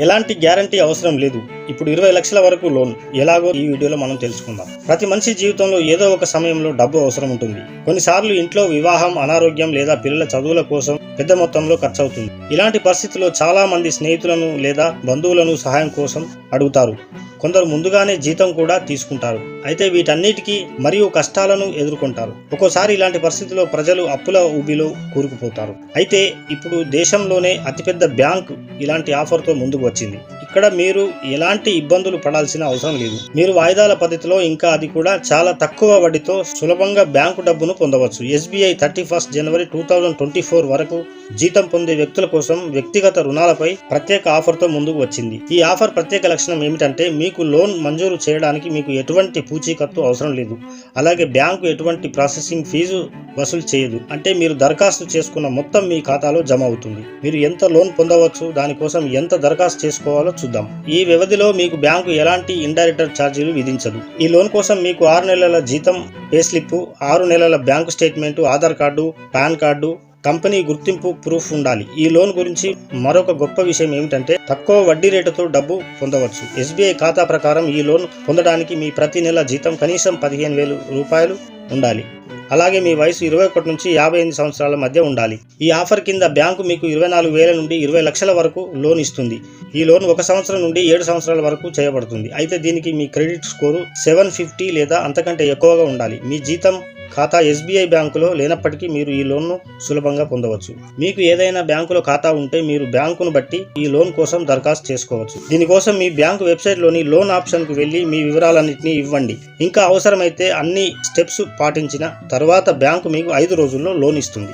ఎలాంటి గ్యారంటీ అవసరం లేదు. ఇప్పుడు ఇరవై లక్షల వరకు లోన్. ఎలాగో ఈ వీడియోలో మనం తెలుసుకుందాం. ప్రతి మనిషి జీవితంలో ఏదో ఒక సమయంలో డబ్బు అవసరం ఉంటుంది. కొన్నిసార్లు ఇంట్లో వివాహం అనారోగ్యం లేదా పిల్లల చదువుల కోసం పెద్ద మొత్తంలో ఖర్చు అవుతుంది ఇలాంటి పరిస్థితుల్లో చాలా మంది స్నేహితులను లేదా బంధువులను సహాయం కోసం అడుగుతారు. కొందరు ముందుగానే జీతం కూడా తీసుకుంటారు. అయితే వీటన్నిటికీ మరియు కష్టాలను ఎదుర్కొంటారు. ఒక్కోసారి ఇలాంటి పరిస్థితుల్లో ప్రజలు అప్పుల ఊబిలో కూరుకుపోతారు. అయితే ఇప్పుడు దేశంలోనే అతిపెద్ద బ్యాంక్ ఇలాంటి ఆఫర్తో ముందుకు వచ్చింది. ఇక్కడ మీరు ఎలాంటి ఇబ్బందులు పడాల్సిన అవసరం లేదు. మీరు వాయిదాల పద్ధతిలో ఇంకా అది కూడా చాలా తక్కువ వడ్డీతో సులభంగా బ్యాంకు డబ్బును పొందవచ్చు. SBI thirty first January two thousand twenty four వరకు జీతం పొందే వ్యక్తుల కోసం వ్యక్తిగత రుణాలపై ప్రత్యేక ఆఫర్తో ముందుకు వచ్చింది. ఈ ఆఫర్ ప్రత్యేక లక్షణం ఏమిటంటే మీకు లోన్ మంజూరు చేయడానికి మీకు ఎటువంటి పూచీకత్తు అవసరం లేదు. అలాగే బ్యాంకు ఎటువంటి ప్రాసెసింగ్ ఫీజు వసూలు చేయదు. అంటే మీరు దరఖాస్తు చేసుకున్న మొత్తం మీ ఖాతాలో జమ అవుతుంది. మీరు ఎంత లోన్ పొందవచ్చు? దానికోసం ఎంత దరఖాస్తు చేసుకోవాలో చూద్దాం. ఈ వ్యవధిలో మీకు బ్యాంకు ఎలాంటి ఇండైరెక్టర్ ఛార్జీలు విధించదు. ఈ లోన్ కోసం మీకు ఆరు నెలల జీతం పే స్లిప్ ఆరు నెలల bank statement Aadhaar card PAN card company గుర్తింపు ప్రూఫ్ ఉండాలి. ఈ లోన్ గురించి మరొక గొప్ప విషయం ఏమిటంటే తక్కువ వడ్డీ రేటుతో డబ్బు పొందవచ్చు. ఎస్బీఐ ఖాతా ప్రకారం ఈ లోన్ పొందడానికి మీ ప్రతి నెల జీతం కనీసం పదిహేను వేలు రూపాయలు ఉండాలి. అలాగే మీ వయసు ఇరవై ఒకటి నుంచి యాభై ఎనిమిది సంవత్సరాల మధ్య ఉండాలి. ఈ ఆఫర్ కింద బ్యాంకు మీకు ఇరవై నాలుగు వేల నుండి ఇరవై లక్షల వరకు లోన్ ఇస్తుంది. ఈ లోన్ ఒక సంవత్సరం నుండి ఏడు సంవత్సరాల వరకు చేయబడుతుంది. అయితే దీనికి మీ క్రెడిట్ స్కోరు సెవెన్ ఫిఫ్టీ లేదా అంతకంటే ఎక్కువగా ఉండాలి. మీ జీతం ఖాతా ఎస్బీఐ బ్యాంకులో లేనప్పటికీ మీరు ఈ లోన్ను సులభంగా పొందవచ్చు. మీకు ఏదైనా బ్యాంకులో ఖాతా ఉంటే మీరు బ్యాంకును బట్టి ఈ లోన్ కోసం దరఖాస్తు చేసుకోవచ్చు. దీనికోసం మీ బ్యాంకు వెబ్సైట్లోని లోన్ ఆప్షన్కు వెళ్ళి మీ వివరాలన్నింటినీ ఇవ్వండి. ఇంకా అవసరమైతే అన్ని స్టెప్స్ పాటించిన తర్వాత బ్యాంకు మీకు ఐదు రోజుల్లో లోన్ ఇస్తుంది.